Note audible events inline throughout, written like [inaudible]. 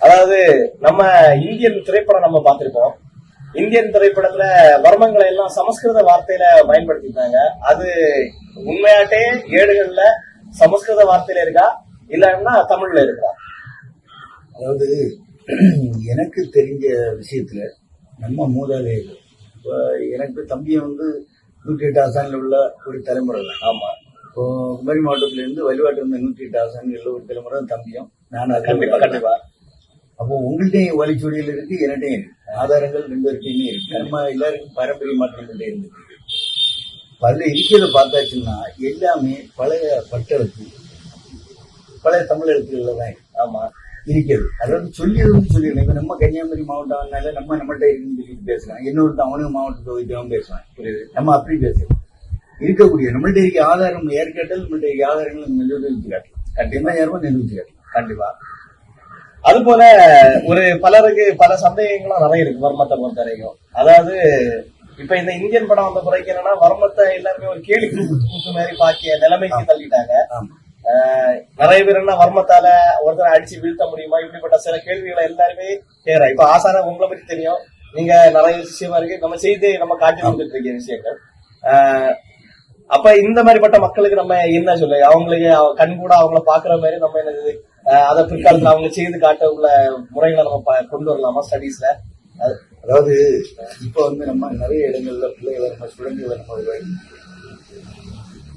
அதாவது நம்ம இந்தியன் திரைப்படம் நம்ம பார்த்திருப்போம் இந்தியன் திரைப்படத்துல வர்மங்களை எல்லாம் சமஸ்கிருத வார்த்தையில பயன்படுத்திட்டாங்க அது உண்மையாட்டே ஏடுகள்ல சமஸ்கிருத வார்த்தையில இருக்கா? இல்லன்னா தமிழ்ல இருக்கா? அதாவது எனக்கு தெரிஞ்ச விஷயத்துல நம்ம மூதாதையர்கள் இப்போ எனக்கு தம்பியை வந்து நூற்றி எட்டு ஆசானில் உள்ள ஒரு தலைமுறை தான். ஆமா. இப்போ குமரி மாவட்டத்துல இருந்து வலுவாட்டு இருந்த நூற்றி எட்டு ஆசானில் உள்ள ஒரு தலைமுறை தம்பியும் நான் அது கண்டிப்பா கண்டிப்பா. அப்போ உங்கள்கிட்டயும் வழிச்சொடியில் இருக்கு என்னட்டையும் இருக்கு ஆதாரங்கள் ரெண்டு பேர்கிட்டயுமே இருக்கு. நம்ம எல்லாருக்கும் பாரம்பரிய மாற்றங்கள் இருந்துட்டு இப்ப அதுல இருக்கிறத பார்த்தாச்சுன்னா எல்லாமே பழைய பட்டெழுத்து பழைய தமிழ் எழுத்துக்கள்ல தான். ஆமா இருக்கிறது. அதாவது சொல்லியது வந்து இப்ப நம்ம கன்னியாகுமரி மாவட்டம்னால நம்ம நம்மள்ட்ட இருக்குன்னு சொல்லிட்டு பேசலாம் இன்னொருத்த அவனுக்கு மாவட்டத்தை வைத்து அவன் பேசுவான் புரியுது. நம்ம அப்படி பேசலாம் இருக்கக்கூடிய நம்மள்ட்ட இருக்க ஆதாரம் ஏற்கட்டல் நம்மள்ட்ட இருக்க ஆதாரங்கள் நிரூபிச்சு காட்டலாம். கண்டிப்பா. யாருமே நிரூபிச்சு காட்டலாம் கண்டிப்பா. அது போல ஒரு பலருக்கு பல சந்தேகங்களும் நிறைய இருக்கு வர்மத்தை பொறுத்த வரைக்கும். அதாவது இப்ப இந்த இந்தியன் படம் வந்த பிறகு என்னன்னா வர்மத்தை எல்லாருமே ஒரு கேலி கூத்து மாதிரி பாக்கிய நிலைமைக்கு தள்ளிட்டாங்க. நிறைய பேர் என்ன வர்மத்தால ஒருத்தரை அடிச்சு வீழ்த்த முடியுமா? இப்படிப்பட்ட சில கேள்விகளை எல்லாருமே கேட்கறா இப்ப ஆசான உங்களை பத்தி தெரியும். நீங்க நிறைய விஷயமா இருக்கு. நம்ம செய்து நம்ம காட்டி வந்துட்டு இருக்க விஷயங்கள். ஆஹ் அப்ப இந்த மாதிரிப்பட்ட மக்களுக்கு நம்ம என்ன சொல்ல? அவங்களுக்கு கண் கூட அவங்கள பாக்குற மாதிரி நம்ம என்னது? ஆஹ் அதை பிற்காலத்துல அவங்க செய்து காட்ட உள்ள முறைகளை நம்ம கொண்டு வரலாமா ஸ்டடீஸ்ல அதாவது இப்ப வந்து நம்ம நிறைய இடங்கள்ல பிள்ளைகளை நம்ம குழந்தைகளை நம்ம உருவாக்கி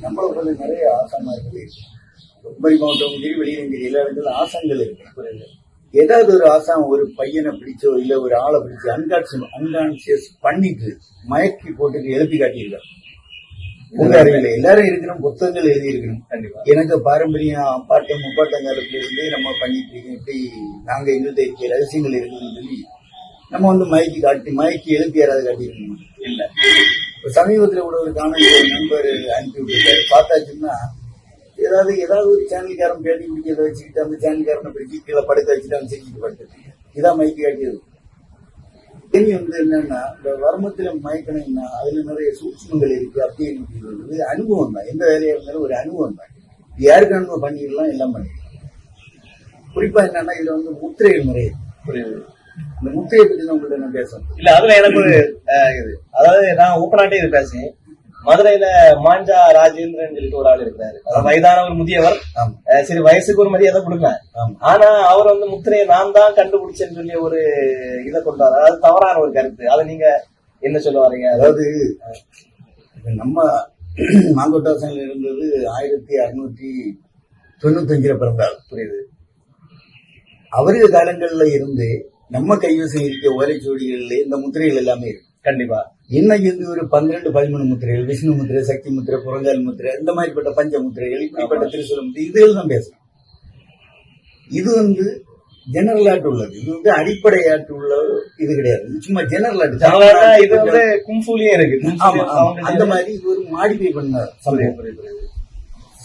நம்மளுக்கு வந்து நிறைய ஆசாமா இருக்குது குமரி மாவட்டம் சரி வெளியிலும் எல்லா இடங்களும் ஆசனங்கள் இருக்கு ஏதாவது ஒரு ஆசான் ஒரு பையனை பிடிச்சோ இல்ல ஒரு ஆளை பிடிச்சோ அன்கான்சியஸ் அன்கான்சியஸ் பண்ணிட்டு மயக்கி போட்டுட்டு எழுப்பி காட்டியிருக்காங்க. உங்க அறிவில எல்லாரும் இருக்கணும் புத்தகங்கள் எழுதி இருக்கணும் எனக்கு பாரம்பரியம் அப்பாட்டம் முப்பாட்டம் காலத்துல இருந்தே நம்ம பண்ணிட்டு இருக்கோம். இப்படி நாங்க எங்கள்கிட்ட ரகசியங்கள் இருக்குதுன்னு சொல்லி நம்ம வந்து மயக்கி காட்டி மயக்கி எழுப்பி யாராவது காட்டியிருக்கணும் இல்ல. சமீபத்துல கூட ஒரு காணொலி நண்பர் அனுப்பி விட்டுருக்காரு. பார்த்தாச்சுன்னா ஏதாவது ஏதாவது ஒரு சேனல்காரன் பேட்டி பிடிக்கிறத வச்சுக்கிட்டு அந்த சேனல்காரனை பிடிச்சி கீழே படுக்க வச்சுட்டு அவன் செஞ்சுட்டு படுத்துட்டு இதான் மயக்கி காட்டியது. கேள்வி வந்து என்னன்னா இந்த வர்மத்துல மயக்கணும்னா அதுல நிறைய சூட்சமங்கள் இருக்கு அப்படின்னு சொல்றது அனுபவம் தான். எந்த வேலையா இருந்தாலும் ஒரு அனுபவம் தான். இது யாருக்கு அனுபவம்? பண்ணிடலாம் எல்லாம் பண்ணிடலாம் குறிப்பா என்னன்னா இதுல வந்து முத்திரைகள் நிறைய இருக்கு. புரியுது. இந்த முத்திரையை பத்தி தான் உங்கள்கிட்ட நான் பேசணும். இல்ல அதுல எனக்கு இது. அதாவது நான் ஓப்பனாட்டே இது பேசுறேன். மதுரையில மாஞ்சா ராஜேந்திரன் சொல்லிட்டு ஒரு ஆள் இருக்கிறாரு. வயதான ஒரு முதியவர். சரி வயசுக்கு ஒரு மரியாதை கொடுங்க. ஆமா. ஆனா அவர் வந்து முத்திரையை நான் தான் கண்டுபிடிச்சேன்னு சொல்லி ஒரு இதை கொண்டாரு. அதாவது தவறான ஒரு கருத்து. அதை நீங்க என்ன சொல்ல வரீங்க? அதாவது நம்ம மாங்கோட்டாசனில் இருந்தது ஆயிரத்தி அறுநூத்தி தொண்ணூத்தஞ்சுல பிறந்தார். புரியுது. அவருடைய காலங்கள்ல இருந்து நம்ம கைவசம் இருக்க ஓலைச்சுவடிகள்ல இந்த முத்திரைகள் எல்லாமே இருக்கு. கண்டிப்பா. இன்னைக்கு வந்து ஒரு பன்னிரெண்டு பதிமூணு முத்திரைகள் விஷ்ணு முத்திரை சக்தி முத்திரை புறங்கால் முத்திரை இந்த மாதிரிப்பட்ட பஞ்ச முத்திரைகள் இப்படிப்பட்ட திருசூல முத்திரை இதுகள் தான் பேசணும் இது வந்து ஜெனரல் ஆட்டு உள்ளது. இது வந்து அடிப்படையாட்டு உள்ள இது கிடையாது. சும்மா ஜெனரல் அதனால இது ஆட்டு வந்து கும்ஃபூலியே இருக்கு. ஆமா அந்த மாதிரி இது ஒரு மாடிஃபை பண்ண புரியுது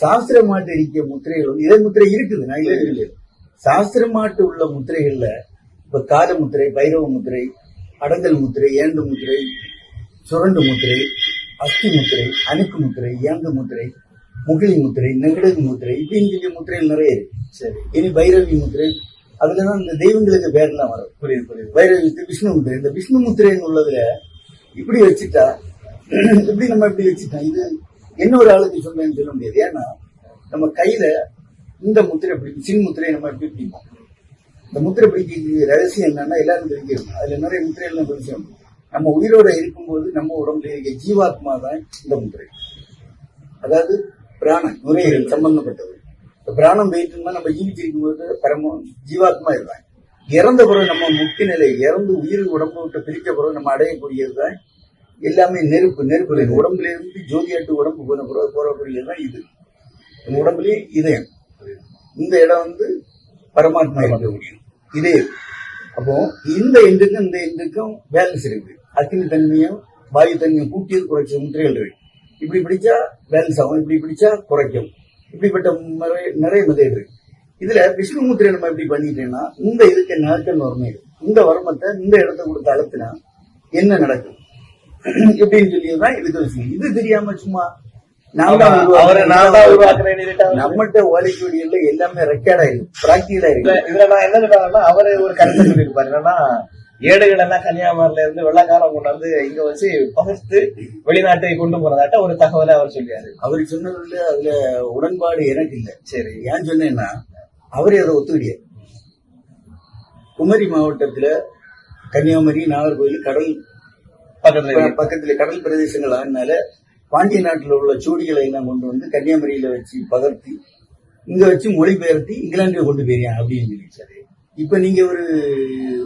சாஸ்திர மாட்டு இருக்க முத்திரைகள் வந்து இதே முத்திரை இருக்குது நான் இல்லை சாஸ்திர மாட்டு உள்ள முத்திரைகள்ல இப்ப கால முத்திரை பைரவ முத்திரை அடங்கல் முத்திரை ஏந்து முத்திரை சுரண்டு முத்திரை அஸ்தி முத்திரை அணுக்கு முத்திரை ஏந்து முத்திரை முகிலி முத்திரை நெகடகு முத்திரை இப்படின்னு சொல்லி முத்திரைகள் நிறைய இருக்கு. சரி. இனி பைரவி முத்திரை அதுலதான் இந்த தெய்வங்களுக்கு பேர்லாம் வரும். புரியுது புரியுது. வைரவித்து விஷ்ணு முத்திரை. இந்த விஷ்ணு முத்திரைன்னு உள்ளதுல இப்படி வச்சுட்டா இப்படி நம்ம இப்படி வச்சுட்டோம் இது என்ன ஒரு ஆளுக்கு சொன்னேன்னு சொல்ல முடியாது. ஏன்னா நம்ம கையில இந்த முத்திரை பிடிக்கும் சின் முத்திரையை நம்ம எப்படி பிடிப்போம்? இந்த முத்திரை பிடிக்கிறது ரகசியம் என்னன்னா எல்லாரும் தெரிஞ்சிருக்கும் அதுல நிறைய முத்திரைகள் விஷயம் நம்ம உயிரோட இருக்கும்போது நம்ம உடம்புல இருக்க ஜீவாத்மா தான் இந்த முறை அதாவது பிராணன் நுரையீரல் சம்பந்தப்பட்டது. இந்த பிராணம் போயிட்டு நம்ம ஜீவிச்சிருக்கும் போது பரம ஜீவாத்மா இருக்காங்க இறந்த பிறகு நம்ம முக்கிய நிலை இறந்து உயிர் உடம்பு விட்டு பிரிச்ச பிறகு நம்ம அடையக்கூடியது தான் எல்லாமே நெருப்பு நெருப்புல இல்லை உடம்புல இருந்து ஜோதியாட்டு உடம்பு போன பிறகு போறக்கூடியது தான் இது. நம்ம உடம்புலயே இதயம். இந்த இடம் வந்து பரமாத்மா இருக்கக்கூடிய இதே. அப்போ இந்த எண்டுக்கும் இந்த எண்டுக்கும் பேலன்ஸ் இருக்கு அக்னி தன்மையும் வாயு தன்மையும் கூட்டியது குறைச்ச முத்திரைகள் இப்படி பிடிச்சா பேலன்ஸ் ஆகும் இப்படி பிடிச்சா குறைக்கும். இப்படிப்பட்ட நிறைய நிறைய மெத்தட் இருக்கு. இதுல விஷ்ணு முத்திரை நம்ம எப்படி பண்ணிட்டேன்னா இந்த இதுக்கு நிலக்கன் வறுமை இந்த வருமத்தை இந்த இடத்த கொடுத்து அழுத்தினா என்ன நடக்கும்? இப்படின்னு சொல்லியதுதான் இதுக்கு விஷயம். இது தெரியாம சும்மா நம்மகிட்ட ஓலைச்சுவடிகள்ல எல்லாமே ரெக்கார்ட் ஆயிருக்கு பிராக்டிகலா இதுல இருக்கு. இதுல நான் என்ன சொல்றாங்கன்னா அவரு ஒரு கருத்தை சொல்லியிருப்பாரு. என்னன்னா ஏடுகள் எல்லாம் கன்னியாகுமரியில இருந்து வெள்ளக்காரம் கொண்டு வந்து இங்க வச்சு பகிர்ந்து வெளிநாட்டை கொண்டு போனதாட்ட ஒரு தகவலை அவர் சொல்லியாரு. அவர் சொன்னதுல அதுல உடன்பாடு எனக்கு இல்ல. சரி. ஏன் சொன்னேன்னா அவரே அதை ஒத்துக்கிடியார் குமரி மாவட்டத்துல கன்னியாகுமரி நாகர்கோவில் கடல் பக்கத்துல. பக்கத்துல கடல் பிரதேசங்கள் ஆனால பாண்டிய நாட்டுல உள்ள சூடிகளை எல்லாம் கொண்டு வந்து கன்னியாகுமரியில வச்சு பகர்த்தி இங்க வச்சு மொழிபெயர்த்தி இங்கிலாந்துல கொண்டு போயிருக்கேன் அப்படின்னு சொல்லி சரி இப்ப நீங்க ஒரு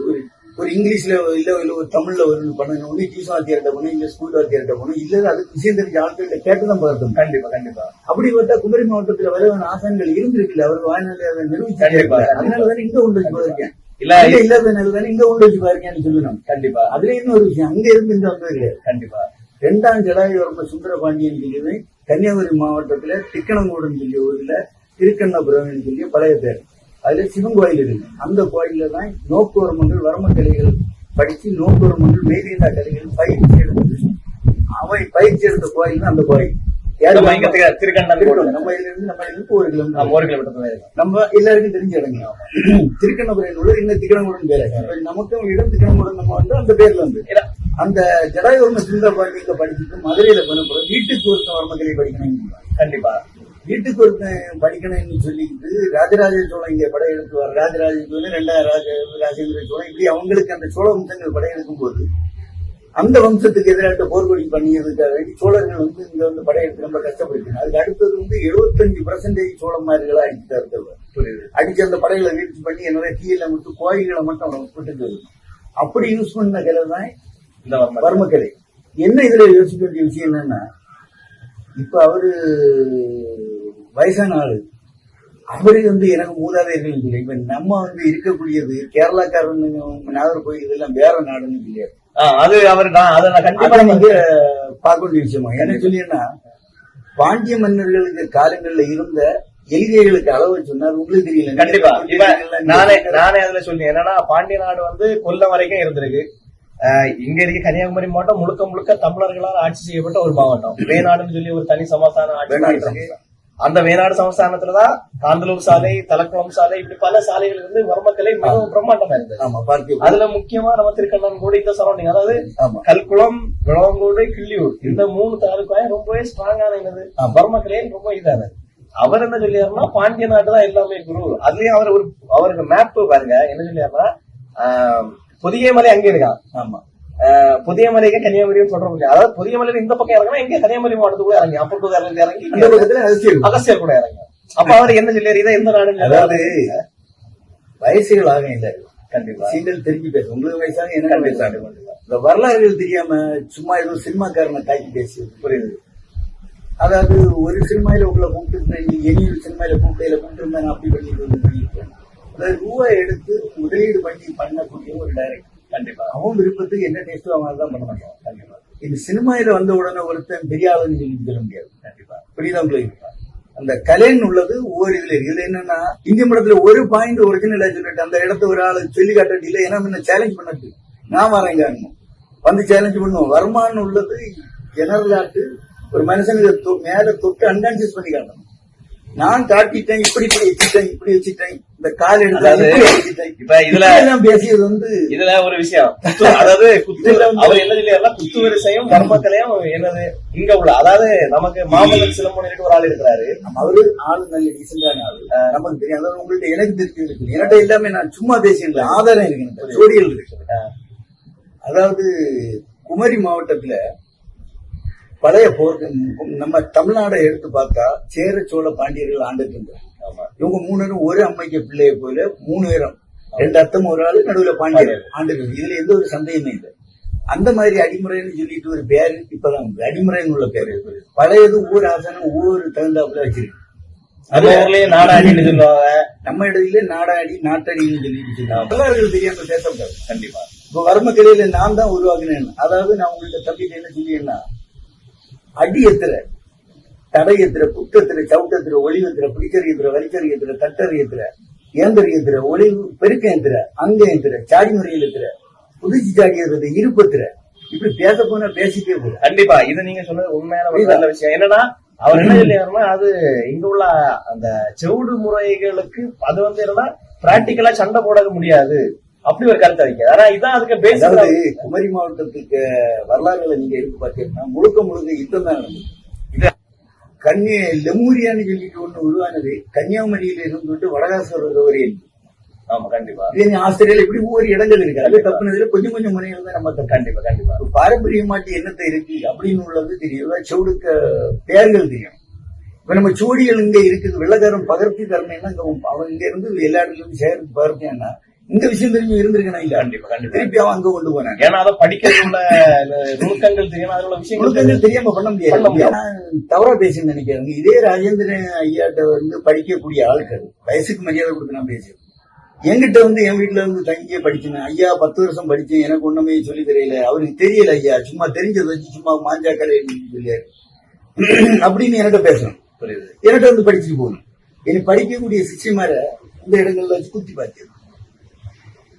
ஒரு ஒரு இங்கிலீஷ்ல இல்ல இல்ல ஒரு தமிழ்ல ஒரு பண்ணணும் ஒண்ணு டியூஷன் வாத்தியார்ட்ட போகணும் இல்ல ஸ்கூல் வாத்தியார்ட்ட போகணும் இல்ல அதுக்கு விஷயம் தெரிஞ்ச ஆட்கள்கிட்ட கேட்டுதான் பகர்த்தணும் கண்டிப்பா கண்டிப்பா. அப்படி பார்த்தா குமரி மாவட்டத்துல வரைவன் ஆசான்கள் இருந்திருக்குல்ல அவர் வாழ்நாளை அதை நிரூபிச்சு கண்டிப்பா, கண்டிப்பா. அதனாலதானே இங்க கொண்டு வச்சு பாருக்கேன் இல்ல இங்க இல்லாதனால தானே இங்க கொண்டு வச்சு பாருங்கன்னு சொல்லணும். கண்டிப்பா. அதுல இன்னொரு விஷயம் அங்க இருந்து இங்க வந்தது கண்டிப்பா. இரண்டாம் ஜடாயுவர்ம சுந்தரபாண்டியன் சொல்லியது கன்னியாகுமரி மாவட்டத்துல திக்கணங்கூடுன்னு சொல்லி ஊர்ல திருக்கண்ணபுரம் சொல்லி பழைய பேர். அதுல சிவன் கோயில் இருக்கு. அந்த கோயில்ல தான் நோக்குவரமங்கள் வர்ம கலைகள் படிச்சு நோக்குவரமங்கள் மேதீதா கலைகள் பயிற்சி எடுத்து அவை பயிற்சி எடுத்த கோயில் தான் அந்த கோயில். நம்ம எல்லாருக்கும் தெரிஞ்ச இடங்க. [clears throat] திருக்கண்ணபுரம் உள்ள இன்னும் திக்கணங்குடன் பேர் நமக்கும் இடம் திக்கணங்குடன் நம்ம வந்து அந்த பேர்ல வந்து அந்த ஜடாயுர்ம சுந்தரபாண்டியங்க படிச்சுட்டு மதுரையில பண்ணப்படும் வீட்டுக்கு ஒருத்தன் வர்மக்கலை படிக்கணும் கண்டிப்பா. வீட்டுக்கு ஒருத்தன் படிக்கணும்னு சொல்லிக்கிட்டு ராஜராஜ சோழன் இங்க படையெடுத்து வர ராஜராஜ சோழன் ரெண்டாயிரம் ராஜ ராஜேந்திர சோழன் இப்படி அவங்களுக்கு அந்த சோழ வம்சங்கள் படையெடுக்கும் போது அந்த வம்சத்துக்கு எதிராக போர்க்கொடி பண்ணியதுக்காக வேண்டி சோழர்கள் வந்து இங்க வந்து படையெடுத்து ரொம்ப கஷ்டப்படுத்தினாங்க அதுக்கு அடுத்தது வந்து எழுபத்தஞ்சு பர்சன்டேஜ் சோழமார்களா அடிச்சுட்டாரு அடிச்சு அந்த படைகளை வீழ்ச்சி பண்ணி என்னோட கீழே மட்டும் கோயில்களை மட்டும் அவன் விட்டுட்டு அப்படி யூஸ் பண்ண கலை தான் வர்மக்கலை. என்ன இதுல யோசிக்க வேண்டிய விஷயம் என்னன்னா இப்ப அவரு வயசான ஆளு அவரு வந்து எனக்கு மூதாதையர்கள் இல்லை இப்ப நம்ம வந்து இருக்கக்கூடியது கேரளாக்காரன் நாகர்கோயில் இதெல்லாம் வேற நாடுன்னு ஆ, அது அவர் அதை நான் கண்டிப்பா நீங்க பார்க்க வேண்டிய விஷயமா என்ன சொல்லியன்னா பாண்டிய மன்னர்களுக்கு காலங்கள்ல இருந்த எலிகைகளுக்கு அளவு சொன்னார். உங்களுக்கு தெரியல கண்டிப்பா. நானே நானே அதுல சொல்றேன். என்னன்னா பாண்டிய நாடு வந்து கொல்லம் வரைக்கும் இருந்திருக்கு. இங்க இருக்க கன்னியாகுமரி மாவட்டம் முழுக்க முழுக்க தமிழர்களால் ஆட்சி செய்யப்பட்ட ஒரு மாவட்டம். வேநாடுன்னு சொல்லி ஒரு தனி சமஸ்தானம் ஆட்சி வேணாடு அந்த வேநாடு சமஸ்தானத்துலதான் காந்தலூர் சாலை தலக்குளம் சாலை இப்படி பல சாலைகள் இருந்து வர்மக்கலை மிகவும் பிரம்மாண்டமா இருந்தது. அதுல முக்கியமா நம்ம திருக்கண்ணன் கூட இந்த சரௌண்டிங் அதாவது கல்குளம் விளவங்கோடு கிள்ளியூர் இந்த மூணு தாலுக்காயும் ரொம்பவே ஸ்ட்ராங்கான என்னது? ஆமா. வர்மக்கலையே ரொம்ப இதானது அவர் என்ன சொல்லியாருன்னா பாண்டிய நாட்டு தான் எல்லாமே குரு. அதுலயும் அவர் ஒரு அவருக்கு மேப் பாருங்க. என்ன சொல்லியாருன்னா புதிய மலை அங்க இருக்கான் ஆமா. புதிய மலைக்கு கன்னியாகுமரியும் சொல்ற முடியாது அதாவது புதிய மலையில இந்த பக்கம் இறங்கினா இங்க கன்னியாகுமரி மாவட்டத்துக்குள்ள இறங்கி அப்பக்கூர் இறங்கி இறங்கி அகஸ்தியர் கூட இறங்கி அப்ப அவர் என்ன சொல்லியாரு? இதை எந்த நாடுன்னு அதாவது? வயசுகள் ஆக இல்ல கண்டிப்பா. சீண்டல் தெரிஞ்சு பேச. உங்களுக்கு வயசாக என்ன வயசாக. இந்த வரலாறுகள் தெரியாம சும்மா ஏதோ சினிமாக்காரனை தாக்கி பேசி. புரியுது. அதாவது ஒரு சினிமாயில உங்களை கூப்பிட்டு இனி ஒரு சினிமாயில கூப்பிட்டு கூப்பிட்டு அப்படி பண்ணிட்டு வந்து பண்ணியிருக்கேன் அதாவது ரூபாய் எடுத்து முதலீடு பண்ணி பண்ணக்கூடிய ஒரு டைரக்டர் கண்டிப்பா. அவன் விருப்பத்துக்கு என்ன டேஸ்டோ அவன் தான் பண்ண மாட்டான். கண்டிப்பா. இந்த சினிமாயில வந்த உடனே ஒருத்தன் பெரிய ஆளுன்னு சொல்லி சொல்ல முடியாது. கண்டிப்பா. புரியுதா உங்களுக்கு? அந்த கலைன்னு உள்ளது ஒவ்வொரு இதுல. இதுல என்னன்னா இந்திய படத்துல ஒரு பாயிண்ட் ஒரிஜினலா சொல்லிட்டு அந்த இடத்த ஒரு ஆளு சொல்லி காட்டி இல்ல ஏன்னா முன்ன சேலஞ்ச் பண்ணது. நான் வரேங்க வந்து சேலஞ்ச் பண்ணுவோம். வருமானம் உள்ளது ஜெனரல் ஆட்டு ஒரு மனுஷனுக்கு மேல தொட்டு அன்கான்சியஸ் பண்ணி காட்டணும். நான் காட்டிட்டேன் இப்படி இப்படி வச்சுட்டேன் இப்படி வச்சுட்டேன். இந்த கால் பேசியது வந்து இதுல ஒரு விஷயம். அதாவது குத்து அவர் என்ன சொல்லியாருன்னா குத்து வரிசையும் கர்மக்கலையும் என்னது இங்க உள்ள அதாவது நமக்கு மாமல்லர் சிலம்பொனிட்டு ஒரு ஆள் இருக்கிறாரு. அவரு ஆளு நல்ல டீசென்டான ஆளு. நமக்கு தெரியும். அதாவது உங்கள்ட்ட எனக்கு தெரிஞ்சு இருக்கு என்கிட்ட எல்லாமே நான் சும்மா பேசியிருந்தேன் ஆதாரம் இருக்கு. ஜோடிகள் இருக்கு. அதாவது குமரி மாவட்டத்துல பழைய போர் நம்ம தமிழ்நாடை எடுத்து பார்த்தா சேர சோழ பாண்டியர்கள் ஆண்டுட்டு இருந்தாங்க. இவங்க மூணு பேரும் ஒரு அம்மைக்கு பிள்ளைய போல மூணு பேரும் ரெண்டு அத்தம் ஒரு ஆளு நடுவுல பாண்டியர் ஆண்டுட்டு இதுல எந்த ஒரு சந்தேகமே இல்லை. அந்த மாதிரி அடிமுறைன்னு சொல்லிட்டு ஒரு பேரு இப்பதான். அடிமுறைன்னு உள்ள பேரு. பழையது ஒவ்வொரு ஆசனம் ஒவ்வொரு தகுந்தாப்புல வச்சிருக்கு. நாடாடின்னு சொல்லுவாங்க. நம்ம இடத்துல நாடாடி நாட்டடின்னு சொல்லிட்டு சொல்லுவாங்க. வரலாறுகள் தெரியாம பேசக்கூடாது. கண்டிப்பா. இப்ப வர்மக்கலையில நான் தான் உருவாக்குனேன். அதாவது நான் உங்கள்ட்ட தம்பிட்டு என்ன சொல்லியேன்னா அடி எத்திர தடை எத்திர புத்தத்திர சவுட்டத்திர ஒளிவத்திர தட்டறி எத்திர ஏந்தறி எத்திர ஒளிவு பெருக்க எத்திர அங்க எத்திர சாடி முறையில் எத்திர புதுச்சி சாடி எத்திர இருப்பத்திர இப்படி பேச போனா பேசிட்டே போற கண்டிப்பா. இது நீங்க சொன்னது உண்மையான ஒரு நல்ல விஷயம். என்னன்னா அவர் என்ன சொல்லியாருன்னா அது இங்க உள்ள அந்த செவுடு முறைகளுக்கு அது வந்து என்னன்னா பிராக்டிக்கலா சண்டை போட முடியாது. அப்படி ஒரு கருத்தை வைக்கிறார். ஆனா இதான் அதுக்கு அதாவது குமரி மாவட்டத்துக்கு வரலாறுகளை நீங்க எடுத்து பார்த்தீங்கன்னா முழுக்க முழுக்க யுத்தம் தான் நடந்தது. கன்னிய லெமூரியான்னு சொல்லிட்டு ஒண்ணு உருவானது கன்னியாகுமரியில இருந்துட்டு வடகாசுவரர் வரையில் ஆமா கண்டிப்பா. இது ஆஸ்திரேலியா இப்படி ஒவ்வொரு இடங்கள் இருக்கு அது தப்புனதுல கொஞ்சம் கொஞ்சம் முறைகள் தான் நம்ம கண்டிப்பா கண்டிப்பா. பாரம்பரியமாட்டு என்னத்தை இருக்கு அப்படின்னு உள்ளது தெரியும். செவுடுக்க பெயர்கள் தெரியும். இப்ப நம்ம சூடிகள் இங்க இருக்குது. வெள்ளக்காரன் பகர்த்தி தரணும்னா அவன் இங்க இருந்து எல்லா இடத்துல இருந்து சேர்த்து பகர்த்தியான்னா இந்த விஷயம் தெரிஞ்சு இருந்திருக்கணும் திருப்பி அவன் அங்க கொண்டு போனான். ஏன்னா அதை படிக்கிறது உள்ள இந்த நுணுக்கங்கள் தெரியும் அதுல உள்ள விஷயங்கள் முழுக்கங்கள் தெரியாம பண்ண முடியாது. ஏன்னா தவறா பேசுன்னு நினைக்கிறாங்க இதே ராஜேந்திரன் ஐயாட்ட வந்து படிக்கக்கூடிய ஆட்கள் வயசுக்கு மரியாதை கொடுத்து நான் பேசுறேன் என்கிட்ட வந்து என் வீட்டுல இருந்து தங்கியே படிச்சேன் ஐயா பத்து வருஷம் படிச்சேன் எனக்கு ஒண்ணுமே சொல்லி தெரியல. அவருக்கு தெரியல ஐயா சும்மா தெரிஞ்சதை வச்சு சும்மா மாஞ்சாக்கரை சொல்லியாரு. [clears throat] அப்படின்னு என்கிட்ட பேசணும். புரியுது. என்கிட்ட வந்து படிச்சுட்டு போகணும். இனி படிக்கக்கூடிய சிஷ்யமார இந்த இடங்கள்ல வச்சு குத்தி பார்த்தேன்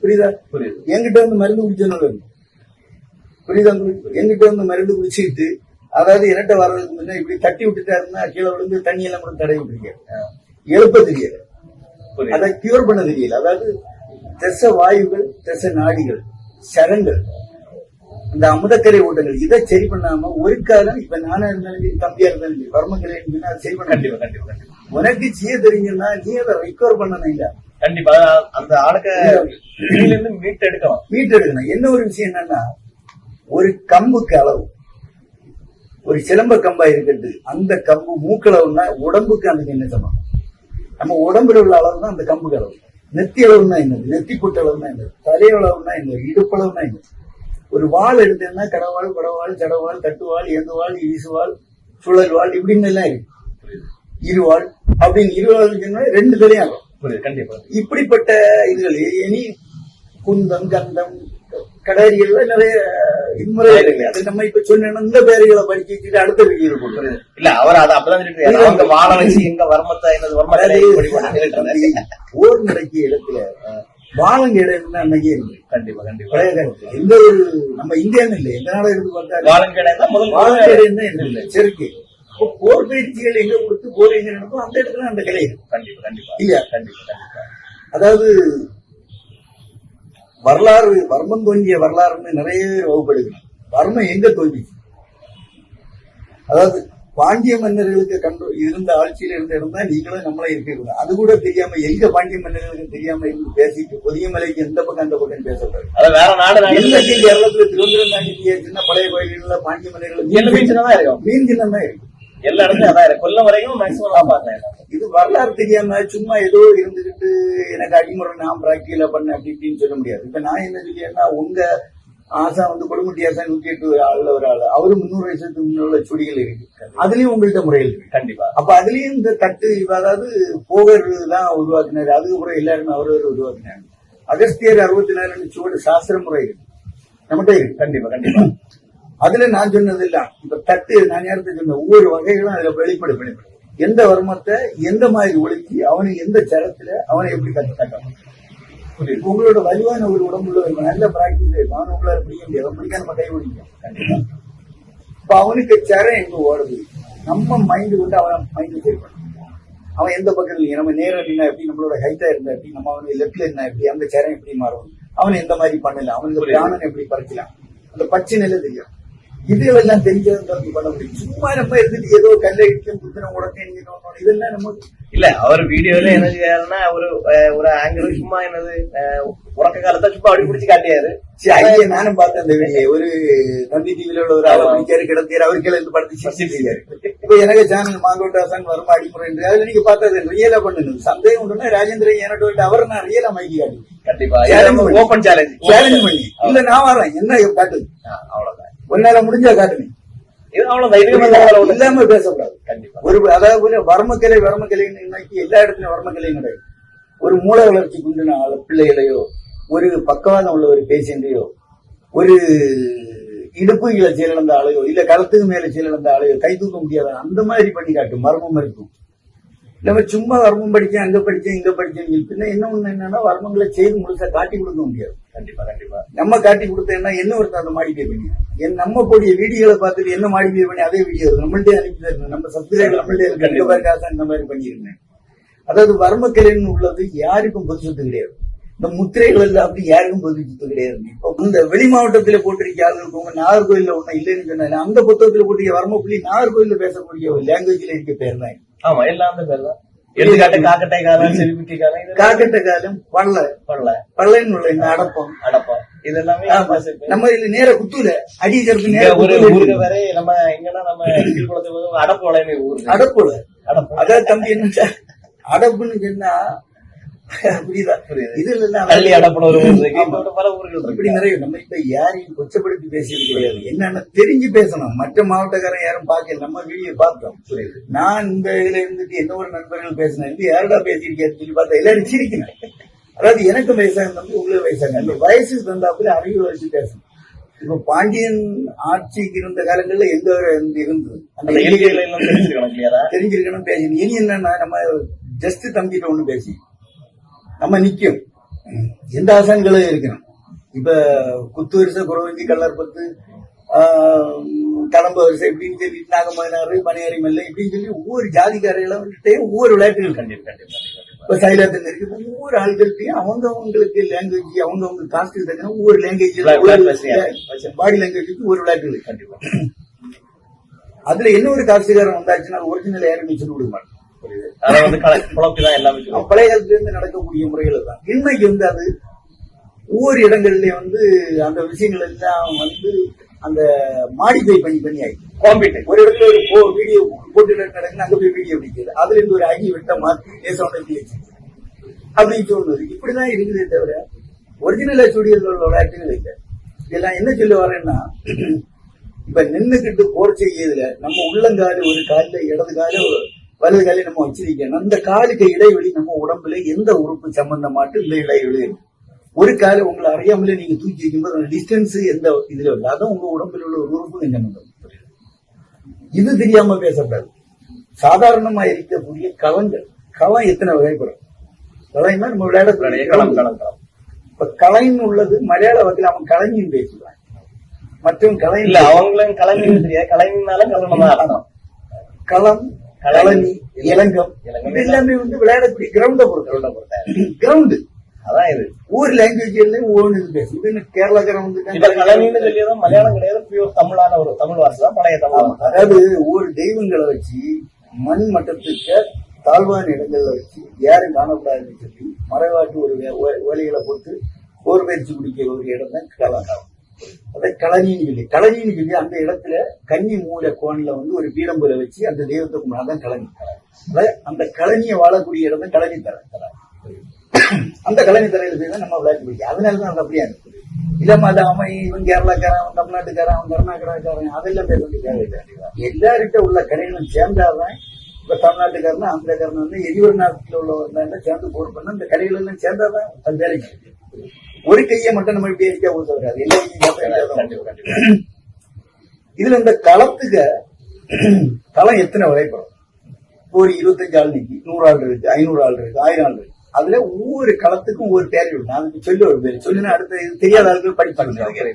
புரியுதா? புரியுது. என்கிட்ட வந்து மருந்து இருக்கு புரியுதா? என்கிட்ட வந்து மருந்து குடிச்சிட்டு அதாவது இரட்டை வர்றதுக்கு முன்ன இப்படி தட்டி விட்டுட்டாருன்னா கீழே விழுந்து தண்ணி எல்லாம் கூட தடவி விட்டுருக்காரு எழுப்ப தெரியல. அதை கியூர் பண்ண தெரியல. அதாவது தெச வாயுகள் தெச நாடிகள் சரங்கள் இந்த அமுதக்கரை ஓட்டங்கள் இதை சரி பண்ணாம ஒரு காலம் இப்ப நானா இருந்தாலும் தம்பியா இருந்தாலும் அதை சரி பண்ண கண்டிப்பா கண்டிப்பா கண்டிப்பா. உனக்கு செய்ய தெரியுங்கன்னா நீ அதை ரெக்கவர் பண்ணணும் இல்ல. கண்டிப்பா. அந்த ஆளுக்க இருந்து மீட்டு எடுக்கலாம். எடுக்கணும். என்ன ஒரு விஷயம் என்னன்னா ஒரு கம்புக்கு அளவு. ஒரு சிலம்ப கம்பா இருக்கிறது. அந்த கம்பு மூக்களவுன்னா உடம்புக்கு அதுக்கு என்ன சமம்? நம்ம உடம்புல உள்ள அளவு தான் அந்த கம்புக்கு அளவு. நெத்தி அளவுன்னா என்னது நெத்தி பொட்டு அளவுனா என்னது தலையளவுனா என்னது இடுப்பளவுனா என்னது ஒரு வாள் எடுத்தேன்னா கடவாள் குடவாள் சடவாள் தட்டுவாள் ஏந்துவாள் வீசுவாள் சுழல் வாழ் இப்படின்னு எல்லாம் இருக்கு. இருவாள். அப்படின்னு இருவாள் ரெண்டு தலையும் ஆகும். கண்டிப்பா. இப்படிப்பட்ட இதுகள் இனி குந்தம் கந்தம் கடறிகள்ல நிறைய இன்முறை இருக்கு அது நம்ம இப்ப சொன்ன இந்த பேர்களை படிச்சுட்டு அடுத்த வீடியோ. இல்ல அவர் அதை அப்பதான். அவங்க வாழ வச்சு எங்க வர்மத்தை என்னது வர்மத்தை போர் நடக்கிய இடத்துல வாழங்க இடம் அன்னைக்கே இருக்கு கண்டிப்பா கண்டிப்பா. பழைய காலத்துல. எந்த ஒரு நம்ம இந்தியான்னு இல்லை எந்த இருந்து பார்த்தாலும் வாழன் கடை தான் முதல் வாழங்க இடம் என்ன? இல்லை செருக்கு. இப்போ போர் பயிற்சிகள் எங்க கொடுத்து போர் எங்க நடக்கும் அந்த இடத்துல அந்த கலை இருக்கு கண்டிப்பா கண்டிப்பா. இல்லையா? கண்டிப்பா கண்டிப்பா. அதாவது வரலாறு வர்மம் தோன்றிய வரலாறுன்னு நிறைய பேர் வர்மம் எங்க தோன்றிச்சு? அதாவது பாண்டிய மன்னர்களுக்கு கண்டு இருந்த ஆட்சியில இருந்த இடம் தான் நீங்களும் நம்மளே இருக்கிறீங்க அது கூட தெரியாம எங்க பாண்டிய மன்னர்களுக்கு தெரியாம இருந்து பேசிட்டு பொதிய மலைக்கு எந்த பக்கம் அந்த பக்கம் பேசக்கூடாது எல்லாத்தையும் கேரளத்துல திருவனந்தபுரம் தாண்டி சின்ன பழைய கோயில்கள்ல பாண்டிய மன்னர்கள் மீன் சின்னதா இருக்கும். மீன் சின்னம் தான் இருக்கு எல்லா இடத்துலயும் அதான் இருக்கு. கொல்லம் வரைக்கும் மேக்சிமம் நான் பாக்குறேன் இது வரலாறு தெரியாம சும்மா ஏதோ இருந்துகிட்டு எனக்கு அடிமுறை நான் பிராக்டிகலா பண்ண அப்படி இப்படின்னு சொல்ல முடியாது. இப்ப நான் என்ன சொல்லியேன்னா உங்க ஆசா வந்து கொடுமுட்டி ஆசா நூத்தி எட்டு ஆள்ல ஒரு ஆளு. அவரு முன்னூறு வயசுக்கு முன்னுள்ள சுடிகள் இருக்கு. அதுலயும் உங்கள்ட்ட முறைகள் இருக்கு. கண்டிப்பா. அப்ப அதுலயும் இந்த தட்டு அதாவது போகர் தான் உருவாக்குனாரு அதுக்கப்புறம் எல்லாருமே அவரவர் உருவாக்குனாரு அகஸ்தியர் அறுபத்தி நாலு சுவடு சாஸ்திர முறை இருக்கு. நம்மகிட்ட இருக்கு. கண்டிப்பா கண்டிப்பா. அதுல நான் சொன்னது இல்ல இப்ப தட்டு நான் நேரத்தை சொன்ன ஒவ்வொரு வகைகளும் அதுல வெளிப்படும் வெளிப்படும். எந்த வர்மத்தை எந்த மாதிரி ஒழுக்கி அவனுக்கு எந்த சரத்துல அவனை எப்படி கத்து கட்டணும் புரியுது உங்களோட வலுவான ஒரு உடம்புல இருக்கும் நல்ல பிராக்டிஸ் இருக்கும் அவன் உங்களால பிடிக்க முடியாது அவன் பிடிக்க நம்ம கை பிடிக்கும் இப்ப அவனுக்கு சரம் எங்க ஓடுது? நம்ம மைண்ட் கொண்டு அவன் மைண்ட் பண்ணணும். அவன் எந்த பக்கத்துல நம்ம நேரம் நின்னா எப்படி நம்மளோட ஹைட்டா இருந்தா எப்படி நம்ம அவனுக்கு லெப்ட்ல இருந்தா எப்படி அந்த சரம் எப்படி மாறும்? அவன் எந்த மாதிரி பண்ணலாம்? அவனுக்கு. பிராணன் எப்படி பறிக்கலாம்? அந்த பச்சை நிலை தெரியும். நீங்க நோண்டணும். இதெல்லாம் நம்ம இல்ல அவர் வீடியோல என்ன செய்யாருன்னா ஒரு அஹ், ஒரு ஆங்கிள் சும்மா என்னது அஹ், உறக்க காலத்தை சும்மா அப்படி பிடிச்சு காட்டியாரு சரி, ஐயா நானும் பார்த்தேன் அந்த வீடியோ ஒரு தந்தி டிவில உள்ள ஒரு ஆளை பிடிக்காரு கிடத்தியாரு அவருக்கே இருந்து படத்தை சிரிச்சிருக்காரு இப்ப எனக்கு சேனல் மாங்கோட்டாசன் வருமா அடிமுறை அதுல நீங்க பார்த்தது ரியலா பண்ணுங்க சந்தேகம் உண்டுன்னா ராஜேந்திரன் எனக்கு விட்டு அவரை நான் ரியலா மைக்கி காட்டி கண்டிப்பா. ஓபன் சேலஞ்ச் சேலஞ்ச் பண்ணி இல்ல நான் வரேன் என்ன காட்டு அவ்வளவுதான் உன்னால முடிஞ்சா காட்டுங்க. இல்லாம பேசக்கூடாது. ஒரு அதாவது வர்மக்கலை வர்மக்கலைன்னு இன்னைக்கு எல்லா இடத்துலயும் வர்மக்கலை கிடையாது. ஒரு மூல வளர்ச்சி ஆளு பிள்ளைகளையோ ஒரு பக்கவாதம் உள்ள ஒரு பேஷண்டையோ ஒரு இடுப்பு கீழே சீலிழந்த ஆளையோ இல்ல களத்துக்கு மேல சீலிழந்த ஆளையோ கை தூக்க முடியாத அந்த மாதிரி பண்ணி காட்டும். மர்மம் இருக்கும். நம்ம சும்மா வர்மம் படிச்சேன் அங்க படிச்சேன் இங்க படிச்சேன் பின்ன என்ன ஒண்ணு என்னன்னா வர்மங்களை செய்து முழுசா காட்டி கொடுக்க முடியாது. கண்டிப்பா கண்டிப்பா. நம்ம காட்டி கொடுத்தேன்னா என்ன ஒருத்தர் அதை மாடிஃபை பண்ணி என் நம்ம போடிய வீடியோல பார்த்துட்டு என்ன மாடிஃபை பண்ணி அதே வீடியோ நம்மள்டே அனுப்பி நம்ம சப்ஸ்கிரைபர் நம்மள்டே இருக்கு இந்த மாதிரி காசு இந்த மாதிரி பண்ணியிருந்தேன் அதாவது வர்மக்கலைன்னு உள்ளது யாருக்கும் பொது சொத்து கிடையாது. இந்த முத்திரைகள் எல்லாம் அப்படி யாருக்கும் பொது சொத்து கிடையாது. இப்போ இந்த வெளி மாவட்டத்துல போட்டிருக்க ஆளுங்களுக்கு உங்க நாகர்கோயில்ல ஒண்ணு இல்லைன்னு சொன்னாங்க அந்த புத்தகத்துல போட்டிருக்க வர்மப்புள்ளி நாகர்கோயில்ல பேசக்கூடிய லாங்குவேஜ்ல இருக்க பேர் தான் ஆமா எல்லாம் அந்த பேர் தான். எடுத்துக்காட்டு காக்கட்டைக்காரன் செலிபிரிட்டிக்காரன் இது காக்கட்ட காலம் பள்ள பண்ணல பள்ளன்னு உள்ள இந்த அடப்பம். அடப்பா இது எல்லாமே. நம்ம இதுல நேர குத்துல. அடி நேர ஒரு ஊருக்கு வரை நம்ம எங்கன்னா நம்ம கீழ்குளத்துக்கு அடப்போலைன்னு ஊரு? அடப்புல. அடப்போ அதாவது தம்பி என்ன அடப்புன்னு சொன்னா புரியுதா. இதுல தள்ளி பல ஊர்கள் இப்படி நிறைய நம்ம இப்ப யாரையும் கொச்சப்படுத்தி பேசியது கிடையாது. என்னன்னா தெரிஞ்சு பேசணும். மற்ற மாவட்டக்காரன் யாரும் பார்க்கல. நம்ம வீடியோ பார்த்தோம். நான் இந்த இதுல இருந்துட்டு என்ன ஒரு நண்பர்கள் பேசினேன்? யாருடா பேசியிருக்கேன்னு சொல்லி பார்த்தா எல்லாரும் சிரிக்கணும். அதாவது எனக்கு வயசாக தம்பி உங்களுக்கு வயசாக அந்த வயசுக்கு தந்தாப்புல அறிவு வச்சு பேசணும். இப்ப பாண்டியன் ஆட்சிக்கு இருந்த காலங்கள்ல எந்த இருந்தது? அந்த இல்லையா? தெரிஞ்சிருக்கணும் பேசணும். இனி என்னன்னா நம்ம ஜஸ்ட் தம்பிட்ட ஒண்ணு பேசி. நம்ம நிக்கும் ம். எந்த ஆசான்களும் இருக்கணும். இப்ப குத்து வரிசை குறவஞ்சி கல்லர் பத்து கடம்ப வரிசை இப்படின்னு சொல்லி நாகமதினாறு பனியாரி மெல்ல இப்படின்னு சொல்லி ஒவ்வொரு ஜாதிக்காரர்கள்ட்டையும் ஒவ்வொரு விளையாட்டுகள் கண்டிப்பா கண்டிப்பா கண்டிப்பா கண்டிப்பா இப்ப சைலாத்தன் இருக்கு. ஒவ்வொரு ஆள்கள்ட்டையும் அவங்க அவங்களுக்கு லாங்குவேஜ் அவங்க அவங்க காஸ்ட் தக்கன ஒவ்வொரு லாங்குவேஜ் பாடி லாங்குவேஜுக்கு ஒரு விளையாட்டுகள் கண்டிப்பா அதுல என்ன ஒரு காசுகாரம் வந்தாச்சுன்னா ஒரிஜினல் யாருமே சொல்லி விட அதை வந்து எல்லாமே பழைய காலத்துல இருந்து நடக்கக்கூடிய முறைகள் தான் இன்னைக்கு வந்து அது ஒவ்வொரு இடங்கள்லயும் வந்து அந்த விஷயங்கள் எல்லாம் வந்து அந்த மாடிஃபை பண்ணி பண்ணி ஆயிடுச்சு. காம்பீட் ஒரு இடத்துல ஒரு போ வீடியோ போட்டு நடக்குது அங்க போய் வீடியோ பிடிக்குது அதுல இருந்து ஒரு அடி விட்ட மாத்தி லேசான வச்சு. அப்படின்னு சொல்லுது இப்படிதான் இருக்குதே தவிர ஒரிஜினல் ஸ்டுடியோல விளையாட்டுகள் இல்லை. இதெல்லாம் என்ன சொல்ல வரேன்னா இப்ப நின்னுக்கிட்டு போர் செய்யறதுல நம்ம உள்ளங்கால ஒரு காலில இடது கால வலது கால நம்ம வச்சிருக்கணும். அந்த காலுக்கு இடைவெளி நம்ம உடம்புல எந்த உறுப்பு சம்பந்தமாட்டு இந்த இடைவெளி ஒரு காலை உங்களை அறியாமலே நீங்க தூக்கி வைக்கும்போது அந்த டிஸ்டன்ஸ் எந்த இதுல இல்லை அதான் உங்க உடம்புல உள்ள ஒரு உறுப்பு சம்பந்தம் இது தெரியாம பேசக்கூடாது. சாதாரணமா இருக்கக்கூடிய களங்கள் களம் எத்தனை வகைப்படும்? கலைன்னா நம்ம விளையாடக்கூடிய களம் களம் களம் இப்ப கலைன்னு உள்ளது மலையாள வகையில் அவன் கலைஞன் பேசுவான். மற்றவன் கலை இல்ல அவங்களும் கலைஞர் தெரியாது. கலைஞனால கலனம் களம் கலனி இளங்கம் இலங்கம் இது எல்லாமே வந்து விளையாடக்கூடிய கிரவுண்ட பொறுத்த கிரவுண்டு அதான் இது. ஒவ்வொரு லாங்குவேஜ்லயும் ஒவ்வொன்று இது பேசும் இது இப்ப கலைஞர்னு சொல்லியதும் மலையாளம் கிடையாது. பியூர் தமிழான ஒரு தமிழ் வார்த்தை தான். பழைய தமிழ் அதாவது ஒவ்வொரு தெய்வங்களை வச்சு மண் மட்டத்துக்கு தாழ்வான இடங்கள்ல வச்சு யாரும் காணக்கூடாதுன்னு சொல்லி மறைவாட்டு ஒரு வே- ஓ- ஓலைகளை போட்டு போர் பயிற்சி குடிக்கிற ஒரு இடம் தான் களம் அதை களனின்னு சொல்லி களனின்னு சொல்லி அந்த இடத்துல கன்னி மூல கோணில வந்து ஒரு பீடம்புல வச்சு அந்த தெய்வத்தை கும்பிடா தான் களனி அதாவது அந்த களனியை வாழக்கூடிய இடம் தான் களனி தர அந்த கலனி தரையில போய் தான் நம்ம விளையாட்டு பிடிக்கும் அதனால தான் அது அப்படியா இருக்கு இல்லாம அது அவன் இவன் கேரளாக்காரன் அவன் தமிழ்நாட்டுக்காரன் அவன் கர்நாடகாக்காரன் அதெல்லாம் பேச வேண்டிய தேவையில்லை எல்லார்கிட்ட உள்ள கலைகளும் சேர்ந்தாதான் இப்ப தமிழ்நாட்டுக்காரன் ஆந்திரக்காரன் வந்து எரிவர நாட்டில் உள்ளவங்க சேர்ந்து போர் பண்ண இந்த கலைகள் எல்லாம் சேர்ந்தாதான் அது வேலைக்கு ஒரு கையை மட்டும் நம்ம இப்படி அடிக்க ஊத்த வராது இதுல இந்த களத்துக்கு களம் எத்தனை இப்போ ஒரு இருபத்தஞ்சு ஆள் நிக்கி நூறு ஆள் இருக்கு ஐநூறு ஆள் இருக்கு ஆயிரம் ஆள் இருக்கு. அதுல ஒவ்வொரு களத்துக்கும் ஒவ்வொரு பேர் இருக்கு. நான் அதுக்கு சொல்லி ஒரு பேர். சொல்லினா அடுத்த தெரியாத ஆளுக்கு படிப்பாங்க.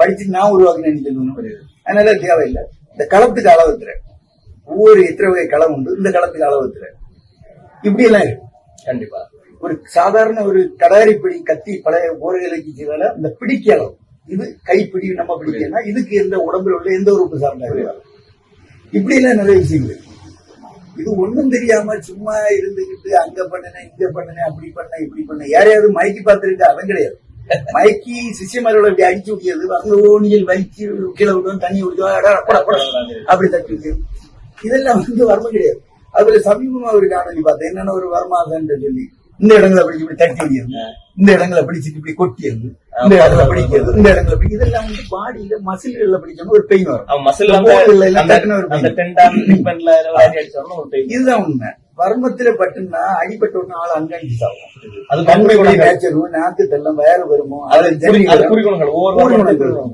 படிச்சு நான் உருவாக்குனேன்னு சொல்லணும். அதனால தேவையில்லை. இந்த களத்துக்கு அளவு வைக்கிறேன் ஒவ்வொரு எத்தனை வகை களம் உண்டு? இந்த களத்துக்கு அளவு வைக்கிறேன் இப்படி எல்லாம் இருக்கு. கண்டிப்பா. ஒரு சாதாரண ஒரு கடாரி பிடி கத்தி பழைய போர்களுக்கு செய்தால இந்த பிடிக்கலாம் இது கைப்பிடி நம்ம பிடிக்கலாம் இதுக்கு எந்த உடம்புல உள்ள எந்த உறுப்பு சார்ந்த இப்படி எல்லாம் நிறைய விஷயங்கள். இது ஒண்ணும் தெரியாம சும்மா இருந்துகிட்டு அங்க பண்ணுனேன் இங்க பண்ணுனேன் அப்படி பண்ண இப்படி பண்ண யாரையாவது மயக்கி பார்த்திருக்கா அவன் கிடையாது. மயக்கி சிஷியமாரோட இப்படி அடிச்சு விடியது அங்க ஓனியில் வைக்கி கீழே விடுவோம் தண்ணி விடுவோம் அப்படி தட்டி விடுவோம் இதெல்லாம் வந்து வர்மம் கிடையாது. அதுல சமீபமா ஒரு காணொலி பார்த்தேன். என்னென்ன ஒரு வர்மாசன் சொல்லி. இந்த இடங்களை பிடிச்சி இப்படி தட்டி விடியது இந்த இடங்களை பிடிச்சிட்டு இப்படி கொட்டியது இந்த இடங்களை பிடிக்கிறது இந்த இடங்களை பிடி இதெல்லாம் வந்து பாடியில மசில்கள்ல பிடிச்சோம்னா ஒரு பெயின் வரும். மசில் இதுதான் உண்மை. வர்மத்துல பட்டுன்னா அடிபட்ட உடனே ஆள் அங்கடிச்சு சாகும். அது நேச்சரும் நாக்கு தெல்லாம் வேற வருமோ?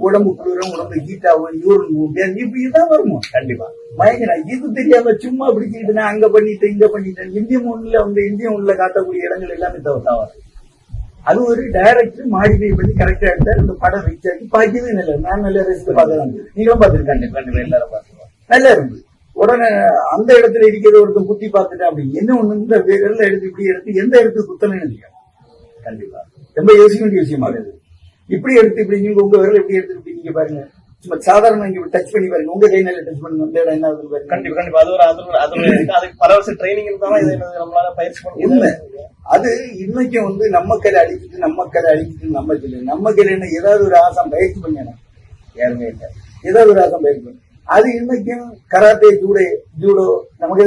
உடம்பு குளிரும் உடம்பு ஹீட் ஆகும் யூரின் இப்படிதான் வருமோ? கண்டிப்பா. பயங்கரம் இது தெரியாம சும்மா பிடிச்சிக்கிட்டு அங்க பண்ணிட்டேன் இங்க பண்ணிட்டேன் இந்திய ஒண்ணுல வந்து இந்திய ஒண்ணுல காட்டக்கூடிய இடங்கள் எல்லாமே தவிர அது ஒரு டைரக்டர் மாடிஃபை பண்ணி கரெக்டா எடுத்தார் இந்த படம் ரீச் ஆகி பாக்கியவே நல்ல நான் நல்ல ரசித்து பார்க்கலாம் நீங்களும் பார்த்திருக்காங்க. கண்டிப்பா எல்லாரும் பாத்துருவோம் நல்லா இருந்து உடனே அந்த இடத்துல இருக்கிற ஒருத்தன் குத்தி பார்த்துட்டேன் அப்படி. என்ன ஒண்ணு? இந்த விரல்ல எடுத்து இப்படி எடுத்து எந்த இடத்துக்கு குத்தணும்னு தெரியும் கண்டிப்பா. ரொம்ப யோசிக்க வேண்டிய விஷயமா இருக்குது இப்படி எடுத்து இப்படி நீங்க உங்க விரல் எப்படி எடுத்து இப்படி நீங்க பாருங்க. சும்மா சாதாரண இங்க டச் பண்ணி பாருங்க. உங்க கை நல்ல டச் பண்ணுங்க இந்த இடம் என்ன ஆகுதுன்னு பாருங்க. கண்டிப்பா கண்டிப்பா. அது ஒரு அது ஒரு அது. [laughs] அதுக்கு பல வருஷம் ட்ரைனிங் இருந்தாலும் இதை நம்மளால பயிற்சி பண்ண உண்மை. அது இன்னைக்கும் வந்து நம்ம கலை அழிச்சிட்டு நம்ம கலை அழிச்சிட்டு நம்ம சொல்லு நம்ம என்ன ஏதாவது ஒரு ஆசம் பயிற்சி பண்ணணும். யாருமே இல்லை. ஏதாவது ஒரு ஆசம் பயிற்சி பண்ணணும். அது இன்னைக்கும் கராத்தே ஜூடோ ஜூடோ நமக்கு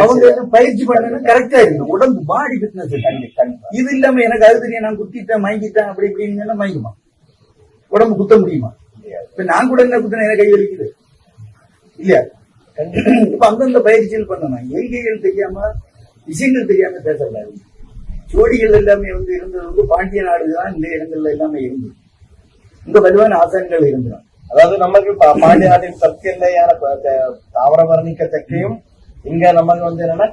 அவங்க பயிற்சி பண்ணணும் கரெக்டா இருக்கு உடம்பு பாடி கண்டிப்பா இது இல்லாம எனக்கு அது தெரியும். நான் குத்திட்டேன் மயங்கிட்டேன் அப்படி இப்படின்னு மயங்குமா? உடம்பு குத்த முடியுமா. இப்ப நான் கூட என்ன குத்தின எனக்கு கை வலிக்குது. இல்லையா? இப்ப அந்தந்த பயிற்சிகள் பண்ணணும். எல்கைகள் தெரியாம விஷயங்கள் தெரியாம பேசக்கூடாது. ஜோடிகள் எல்லாமே வந்து இருந்தது வந்து பாண்டிய நாடுதான் இந்த இடங்கள்ல எல்லாமே இருந்தது. இந்த வலுவான ஆசான்கள் இருந்தோம் அதாவது நமக்கு பாண்டிய நாட்டின் தெற்கெல்லையான ப- த- தாவரபரணிக்க தெற்கையும் இங்க நமக்கு வந்து என்னன்னா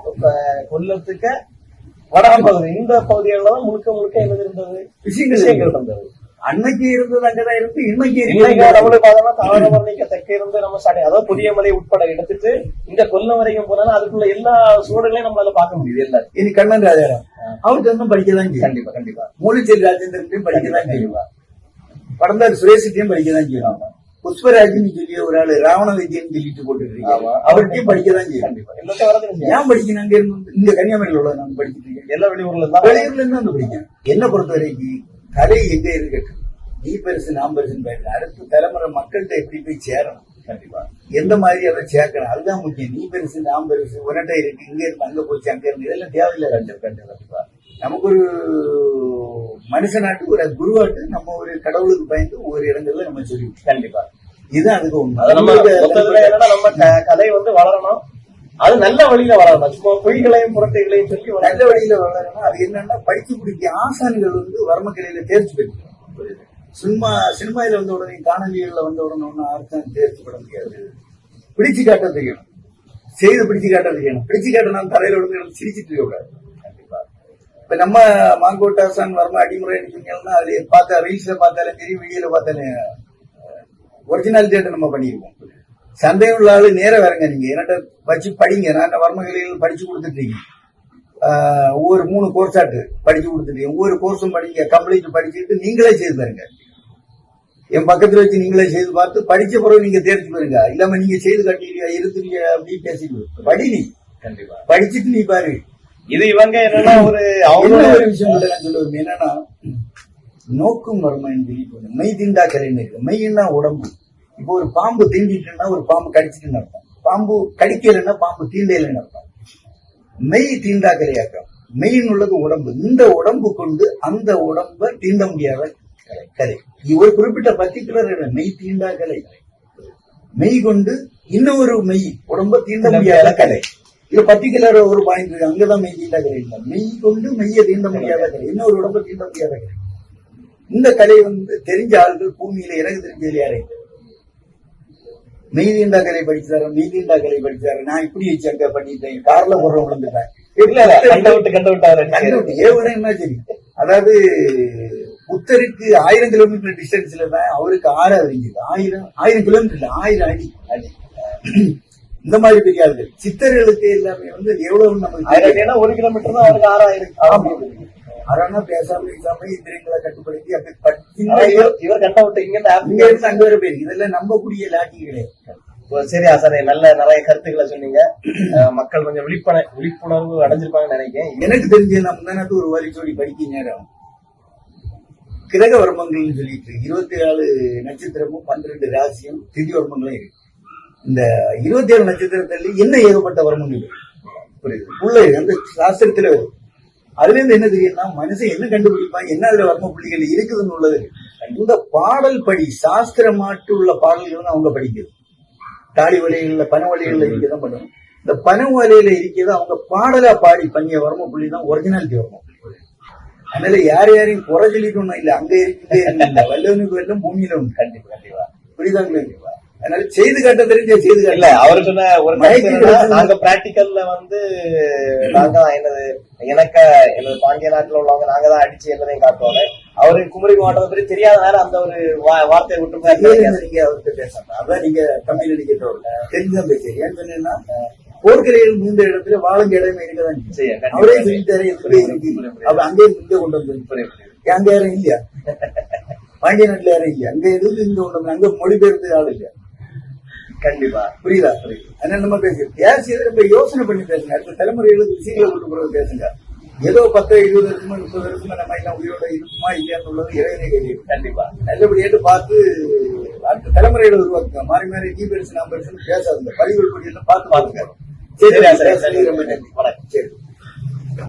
கொல்லத்துக்கு வடகம் பகுதி இந்த பகுதிகளில் தான் முழுக்க முழுக்க என்ன இருந்தது? விஷயங்கள் இருந்தது. அன்னைக்கு இருந்தது அங்கதான் இருக்கு இன்னைக்கு இன்னைக்கு நம்மளுக்கு பார்த்தோம்னா தாவரபரணிக்க தெற்கே இருந்து நம்ம ஸ்டார்ட் அதாவது புதிய மலை உட்பட எடுத்துட்டு இந்த கொல்லம் வரைக்கும் போனாலும் அதுக்குள்ள எல்லா சூழலையும் நம்மளால பார்க்க முடியுது எல்லாரும். இனி கண்ணன் ராஜாராம். அவருக்கு வந்து படிக்கதான் கண்டிப்பா கண்டிப்பா. மூலிச்சேரி ராஜேந்திரத்தையும் படிக்கதான் செய்யும் படந்தார் சுரேஷத்தையும் படிக்கதான் செய்யும் புஷ்பராஜன் சொல்லி ஒரு ஆளு ராவண விஜயன் சொல்லிட்டு போட்டுருக்கீங்க. அவர்கிட்டயும் படிக்கதான் செய்யும். ஏன் படிக்கணும்? அங்க இருந்து இங்க கன்னியாகுமரியில் உள்ள நான் படிச்சுட்டு இருக்கேன். எல்லா வெளியூர்ல இருந்தா வெளியூர்ல இருந்து வந்து படிக்கேன் என்ன பொறுத்த வரைக்கும் கலை எங்க இருக்கட்டும். நீ பெருசு நான் பெருசுன்னு அடுத்த தலைமுறை மக்கள்கிட்ட எப்படி போய் சேரணும்? கண்டிப்பா. எந்த மாதிரி அதை சேர்க்கணும்? அதுதான் முக்கியம். நீ பெருசு நான் பெருசு உனட்ட இருக்கு இங்க இருந்து அங்க போச்சு அங்க இருந்து இதெல்லாம் தேவையில்லை. கண்டிப்பா கண்டிப்பா. நமக்கு ஒரு மனுஷனாட்டு ஒரு குருவாட்டு நம்ம ஒரு கடவுளுக்கு பயந்து ஒவ்வொரு இடங்கள்ல நம்ம சொல்லி கண்டிப்பா. இதுதான் அதுக்கு உண்மை. நம்ம உங்களுக்கு மொத்தத்துல என்னன்னா நம்ம க- கலை வந்து வளரணும். அது நல்ல வழியில வளரணும். சும்மா பொய்களையும் புரட்டைகளையும் சொல்லி நல்ல வழியில வளரணும் அது என்னன்னா படிக்க பிடிக்க ஆசான்கள் வந்து வர்மக்கலையில தேர்ச்சி பெற்றிருக்கணும் சினிமா சினிமாயில வந்த உடனே காணொலிகள்ல வந்த உடனே ஒன்னும் யாருக்கும் தேர்ச்சி பெற முடியாது. பிடிச்சு காட்ட தெரியணும் செய்து பிடிச்சு காட்ட தெரியணும் பிடிச்சு காட்ட நான் தரையில விழுந்து சிரிச்சிட்டு இருக்க கூடாது. இப்ப நம்ம மாங்கோட் ஆசான் வர்மா அடிமுறை சொன்னீங்கன்னா அது பார்த்தா ரீல்ஸ்ல பார்த்தாலும் சரி வீடியோல பார்த்தாலும் ஒரிஜினல் டேட்டை நம்ம பண்ணியிருக்கோம். சந்தேகம் உள்ள ஆளு நேரம் வரங்க நீங்க. என்கிட்ட வச்சு படிங்க. நான் வர்மகளில் படிச்சு கொடுத்துட்டீங்க. ஒவ்வொரு மூணு கோர்ஸ் ஆட்டு படிச்சு கொடுத்துட்டீங்க. ஒவ்வொரு கோர்ஸும் படிங்க. கம்ப்ளீட் படிச்சுட்டு நீங்களே செய்து பாருங்க. என் பக்கத்துல வச்சு நீங்களே செய்து பார்த்து படிச்ச பிறகு நீங்க தேர்ச்சி பாருங்க இல்லாம நீங்க செய்து கட்டிடுவீங்க இருந்துருவீங்க அப்படின்னு பேசிட்டு படி நீ கண்டிப்பா. படிச்சுட்டு நீ பாரு. இது இவங்க என்னன்னா ஒரு அவங்களோட ஒரு விஷயம் நான். என்னன்னா நோக்கும் வருமான்னு சொல்லி மெய் தீண்டா கலைன்னு இருக்கு. மெய்னா உடம்பு. இப்போ ஒரு பாம்பு தீண்டிட்டுன்னா ஒரு பாம்பு கடிச்சிட்டுன்னு அர்த்தம். பாம்பு கடிக்கலைன்னா பாம்பு தீண்டலைன்னு அர்த்தம். மெய் தீண்டா கலையாக்கம் மெயின் உள்ளது உடம்பு. இந்த உடம்பு கொண்டு அந்த உடம்ப தீண்ட முடியாத கலை கலை இது ஒரு குறிப்பிட்ட பர்டிகுலர் மெய் தீண்டா கலை மெய் கொண்டு இன்னொரு மெய் உடம்ப தீண்ட முடியாத கலை இது பர்டிகுலர் ஒரு பாயிண்ட் அங்கதான் மெய் தீண்ட கலை இல்லை மெய் கொண்டு மெய்யை தீண்ட முடியாத கலை இன்னொரு உடம்ப தீண்ட முடியாத கலை இந்த கலை வந்து தெரிஞ்ச ஆள்கள் பூமியில எனக்கு தெரிஞ்சதுல யாரே. மெய் தீண்டா கலை படிச்சாரு? மெய் தீண்டா கலை படிச்சாரு? நான் இப்படி வச்சு அங்க பண்ணிட்டேன். கார்ல போடுற விழுந்துட்டேன். ஏவுனா என்ன சரி? அதாவது புத்தருக்கு ஆயிரம் கிலோமீட்டர் டிஸ்டன்ஸ்ல தான் அவருக்கு ஆறு அறிஞ்சது ஆயிரம் ஆயிரம் கிலோமீட்டர் ஆயிரம் அடி. அடி. இந்த மாதிரி பெரிய ஆள்கள் சித்தர்களுக்கு எல்லாமே வந்து எவ்வளவு ஒரு கிலோமீட்டர் தான் அவருக்கு ஆறாயிரம். அரணா பேசாம பேசாம இந்திரியங்களை கட்டுப்படுத்தி அப்படி இவர் கண்ட விட்டு இங்க இருந்து இங்க இருந்து அங்க வர பேர். இதெல்லாம் நம்பக்கூடிய லாக்கி கிடையாது. சரி ஆசாரே நல்ல நிறைய கருத்துக்களை சொன்னீங்க. மக்கள் கொஞ்சம் விழிப்புண விழிப்புணர்வு அடைஞ்சிருப்பாங்கன்னு நினைக்கிறேன். எனக்கு தெரிஞ்ச நம்ம தானே ஒரு வரி சொல்லி படிக்க நேரம். கிரக வர்மங்கள்னு சொல்லிட்டு இருபத்தி ஏழு நட்சத்திரமும் பன்னிரெண்டு ராசியும் திதி வர்மங்களும் இருக்கு. இந்த இருபத்தி ஏழு நட்சத்திரத்துல என்ன ஏகப்பட்ட இருக்கு புரியுது. உள்ள இருக்கு. அந்த சாஸ்திரத்துல வரும். அதுல இருந்து என்ன தெரியும்னா மனுஷன் என்ன கண்டுபிடிப்பான்? என்ன அதுல வர்ம புள்ளிகள் இருக்குதுன்னு உள்ளது? இருக்கு. இந்த பாடல் படி சாஸ்திரமாட்டு உள்ள பாடல்கள் அவங்க படிக்கிறது. தாடி வழிகள்ல பண வழிகள்ல இருக்கதான் பண்ணும். இந்த இந்த பனவோலையில இருக்கிறது அவங்க பாடலா பாடி பண்ணிய வர்ம புள்ளி தான் ஒரிஜினாலிட்டி வர்ம புள்ளி. அதனால யார் யாரையும் குறை சொல்லிட்டு ஒண்ணும் இல்ல அங்க இருக்குது இல்ல வல்லவனுக்கு வெல்லம் பூமியில உண்டு. கண்டிப்பா கண்டிப்பா. புரியுதாங்களா அதனால செய்து காட்ட தெரிஞ்ச செய்து இல்ல காட்டல அவரு சொன்ன ஒரு. நாங்க பிராக்டிக்கல்ல வந்து நாங்க தான் என்னது எனக்கு எனது பாண்டிய நாட்டுல உள்ளவங்க நாங்க தான் அடிச்சு என்னதையும் காட்டுவாங்க. அவரு குமரி மாவட்டத்தை பத்தி தெரியாதனால அந்த ஒரு வார்த்தையை விட்டு. நீங்க அவர்கிட்ட பேசணும் அதான் நீங்க தமிழ் நடிக்கிறவங்க தெரிஞ்சுதான் பேசுறீங்க ஏன்னு சொன்னீங்கன்னா போர்க்கலையில் மூன்ற இடத்துல வாழங்க இடமே இருக்கதான் கண்டிப்பா. அவரே சொல்லிட்டாரு எப்படி இருக்கு? அப்ப அங்கே இங்க கொண்டு வந்து. அங்க யாரும் இல்லையா? பாண்டிய நாட்டுல யாரும் இல்லையா? அங்க எதுவும் இங்க கொண்டு வந்து அங்க மொழிபெயர்த்து ஆள் இல்லையா? கண்டிப்பா. புரியுதா? அதனால நம்ம பேசி ரொம்ப யோசனை பண்ணி பேசுங்க. அடுத்த தலைமுறைகளுக்கு விஷயங்களை கொண்டு போறது பேசுங்க. ஏதோ பத்து இருபது வருஷமா முப்பது வருஷமா நம்ம எல்லாம் உயிரோட இருக்குமா இல்லையான்னு உள்ளது இறைவனை கேள்வி கண்டிப்பா. நல்லபடியாட்டு பார்த்து அடுத்த தலைமுறைகளை உருவாக்குங்க மாறி மாறி நீ பெருசு நான் பெருசுன்னு பேசாதுங்க. பதிவுகள் படி எல்லாம் பார்த்து பாருங்க. சரி. ரொம்ப நன்றி. வணக்கம். சரி.